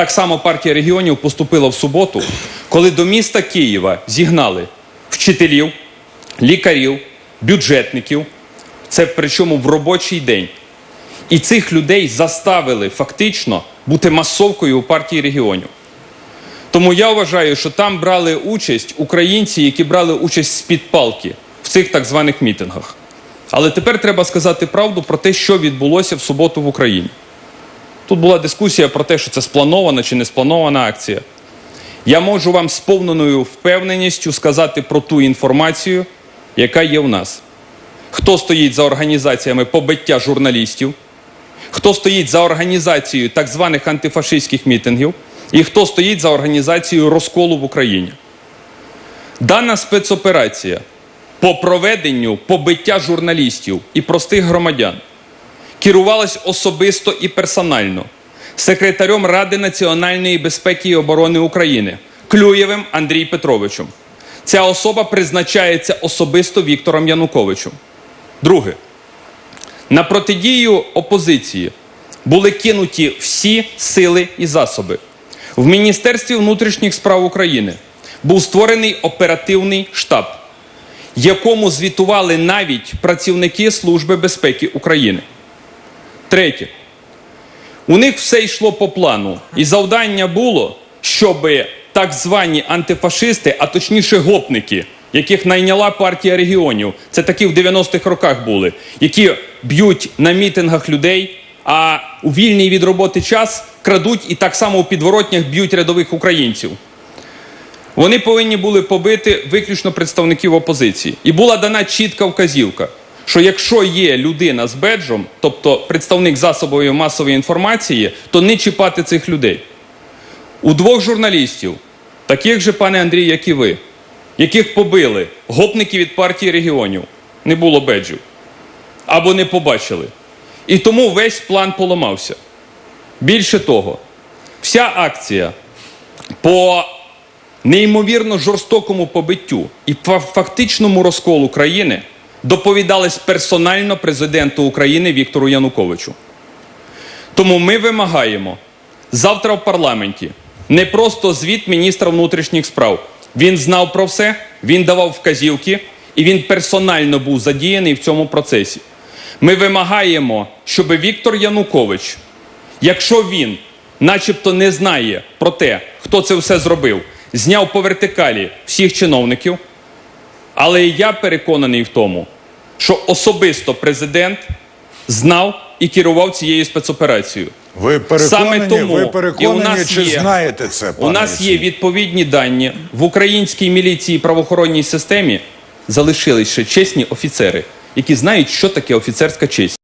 Так само партія регіонів поступила в суботу, коли до міста Києва зігнали вчителів, лікарів, бюджетників. Це причому в робочий день. І цих людей заставили фактично бути масовкою у партії регіонів. Тому я вважаю, що там брали участь українці, які брали участь з-під палки в цих так званих мітингах. Але тепер треба сказати правду про те, що відбулося в суботу в Україні. Тут була дискусія про те, що це спланована чи не спланована акція. Я можу вам з повненою впевненістю сказати про ту інформацію, яка є в нас. Хто стоїть за організаціями побиття журналістів, хто стоїть за організацією так званих антифашистських мітингів, і хто стоїть за організацією розколу в Україні. Дана спецоперація по проведенню побиття журналістів і простих громадян керувалась особисто і персонально секретарем Ради національної безпеки і оборони України Клюєвим Андрій Петровичем. Ця особа призначається особисто Віктором Януковичем. Друге, на протидію опозиції були кинуті всі сили і засоби. В Міністерстві внутрішніх справ України був створений оперативний штаб, якому звітували навіть працівники Служби безпеки України. Третє. У них все йшло по плану, і завдання було, щоб так звані антифашисти, а точніше гопники, яких найняла партія регіонів, це такі в 90-х роках були, які б'ють на мітингах людей, а у вільний від роботи час крадуть і так само у підворотнях б'ють рядових українців. Вони повинні були побити виключно представників опозиції. І була дана чітка вказівка, що якщо є людина з беджем, тобто представник засобів масової інформації, то не чіпати цих людей. У двох журналістів, таких же, пане Андрій, як і ви, яких побили гопники від партії регіонів, не було беджів або не побачили. І тому весь план поламався. Більше того, вся акція по неймовірно жорстокому побиттю і фа- фактичному розколу країни доповідалось персонально президенту України Віктору Януковичу. Тому ми вимагаємо завтра в парламенті не просто звіт міністра внутрішніх справ. Він знав про все, він давав вказівки, і він персонально був задіяний в цьому процесі. Ми вимагаємо, щоб Віктор Янукович, якщо він, начебто, не знає про те, хто це все зробив, зняв по вертикалі всіх чиновників. Але я переконаний в тому, що особисто президент знав і керував цією спецоперацією. Ви переконані, Саме тому ви і у нас чи є- знаєте це, пане У нас є відповідні дані в українській міліції і правоохоронній системі залишились ще чесні офіцери, які знають, що таке офіцерська честь.